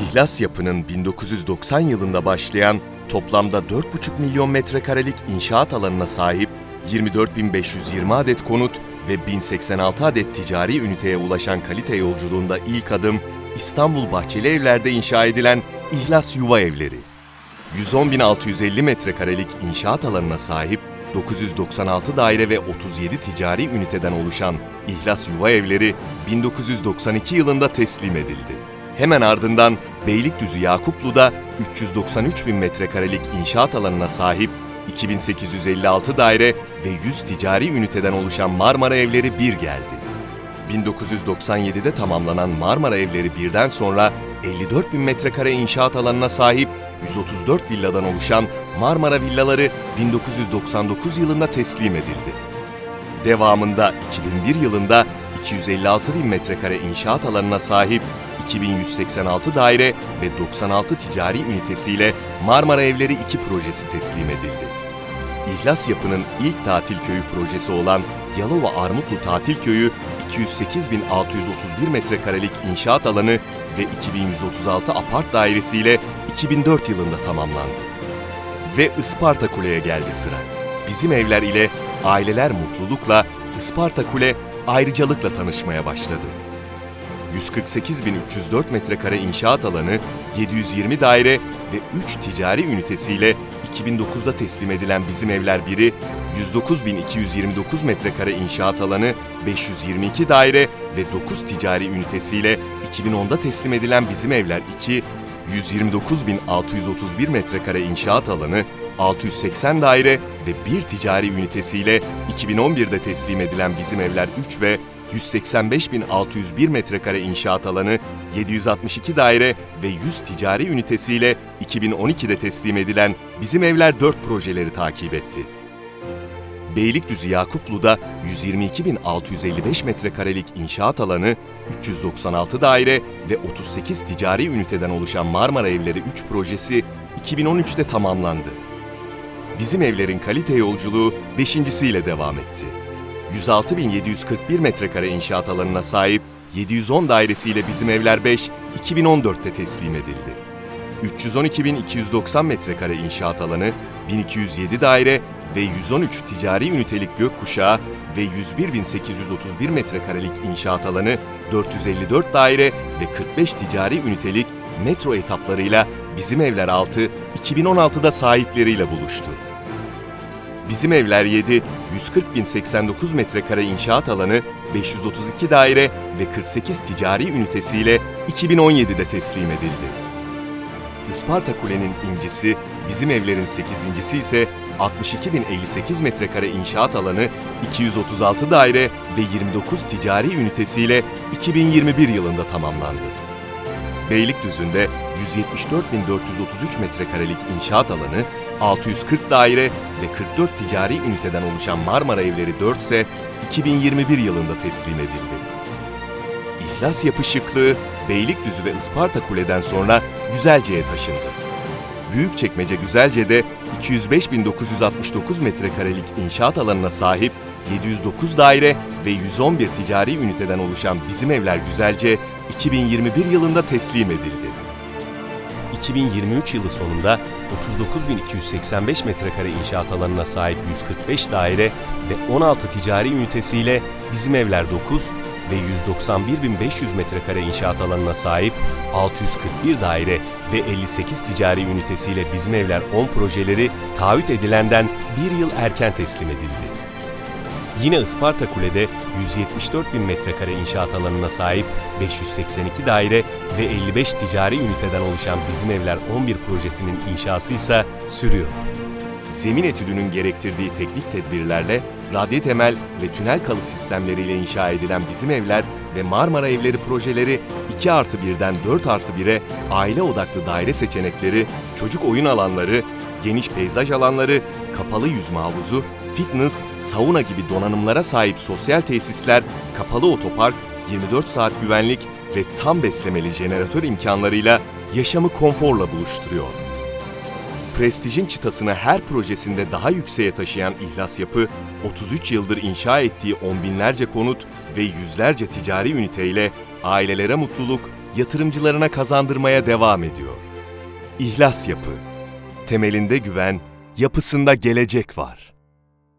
İhlas Yapı'nın 1990 yılında başlayan toplamda 4,5 milyon metrekarelik inşaat alanına sahip 24.520 adet konut ve 1086 adet ticari üniteye ulaşan kalite yolculuğunda ilk adım İstanbul Bahçeli Evler'de inşa edilen İhlas Yuva Evleri. 110.650 metrekarelik inşaat alanına sahip 996 daire ve 37 ticari üniteden oluşan İhlas Yuva Evleri 1992 yılında teslim edildi. Hemen ardından Beylikdüzü Yakuplu'da 393 bin metrekarelik inşaat alanına sahip 2856 daire ve 100 ticari üniteden oluşan Marmara Evleri 1 geldi. 1997'de tamamlanan Marmara Evleri 1'den sonra 54 bin metrekare inşaat alanına sahip 134 villadan oluşan Marmara Villaları 1999 yılında teslim edildi. Devamında 2001 yılında 256 bin metrekare inşaat alanına sahip 2186 daire ve 96 ticari ünitesiyle Marmara Evleri 2 projesi teslim edildi. İhlas Yapı'nın ilk tatil köyü projesi olan Yalova Armutlu Tatil Köyü 208.631 metrekarelik inşaat alanı ve 2136 apart dairesiyle 2004 yılında tamamlandı. Ve Isparta Kule'ye geldi sıra. Bizim evler ile aileler mutlulukla, Isparta Kule ayrıcalıkla tanışmaya başladı. 148.304 metrekare inşaat alanı, 720 daire ve 3 ticari ünitesiyle 2009'da teslim edilen Bizim Evler 1'i, 109.229 metrekare inşaat alanı, 522 daire ve 9 ticari ünitesiyle 2010'da teslim edilen Bizim Evler 2, 129.631 metrekare inşaat alanı, 680 daire ve 1 ticari ünitesiyle 2011'de teslim edilen Bizim Evler 3 ve 185.601 metrekare inşaat alanı, 762 daire ve 100 ticari ünitesiyle 2012'de teslim edilen Bizim Evler 4 projeleri takip etti. Beylikdüzü Yakuplu'da 122.655 metrekarelik inşaat alanı, 396 daire ve 38 ticari üniteden oluşan Marmara Evleri 3 projesi 2013'te tamamlandı. Bizim evlerin kalite yolculuğu beşincisiyle devam etti. 106.741 metrekare inşaat alanına sahip 710 dairesiyle Bizim Evler 5, 2014'te teslim edildi. 312.290 metrekare inşaat alanı, 1207 daire ve 113 ticari ünitelik gökkuşağı ve 101.831 metrekarelik inşaat alanı, 454 daire ve 45 ticari ünitelik metro etaplarıyla Bizim Evler 6, 2016'da sahipleriyle buluştu. Bizim Evler 7, 140.089 metrekare inşaat alanı, 532 daire ve 48 ticari ünitesiyle 2017'de teslim edildi. Isparta Kule'nin incisi, Bizim Evler'in sekizincisi ise 62.058 metrekare inşaat alanı, 236 daire ve 29 ticari ünitesiyle 2021 yılında tamamlandı. Beylikdüzü'nde 174.433 metrekarelik inşaat alanı, 640 daire ve 44 ticari üniteden oluşan Marmara Evleri 4 ise 2021 yılında teslim edildi. İhlas yapışıklığı Beylikdüzü ve Isparta Kule'den sonra Güzelce'ye taşındı. Büyükçekmece Güzelce'de 205.969 metrekarelik inşaat alanına sahip 709 daire ve 111 ticari üniteden oluşan Bizim Evler Güzelce 2021 yılında teslim edildi. 2023 yılı sonunda 39.285 metrekare inşaat alanına sahip 145 daire ve 16 ticari ünitesiyle Bizim Evler 9 ve 191.500 metrekare inşaat alanına sahip 641 daire ve 58 ticari ünitesiyle Bizim Evler 10 projeleri taahhüt edilenden bir yıl erken teslim edildi. Yine Isparta Kule'de 174 bin metrekare inşaat alanına sahip 582 daire ve 55 ticari üniteden oluşan Bizim Evler 11 projesinin inşası ise sürüyor. Zemin etüdünün gerektirdiği teknik tedbirlerle radye temel ve tünel kalıp sistemleriyle inşa edilen Bizim Evler ve Marmara Evleri projeleri 2 artı 1'den 4 artı 1'e aile odaklı daire seçenekleri, çocuk oyun alanları, geniş peyzaj alanları, kapalı yüzme havuzu, fitness, sauna gibi donanımlara sahip sosyal tesisler, kapalı otopark, 24 saat güvenlik ve tam beslemeli jeneratör imkanlarıyla yaşamı konforla buluşturuyor. Prestijin çıtasını her projesinde daha yükseğe taşıyan İhlas Yapı, 33 yıldır inşa ettiği on binlerce konut ve yüzlerce ticari üniteyle ailelere mutluluk, yatırımcılarına kazandırmaya devam ediyor. İhlas Yapı. Temelinde güven, yapısında gelecek var.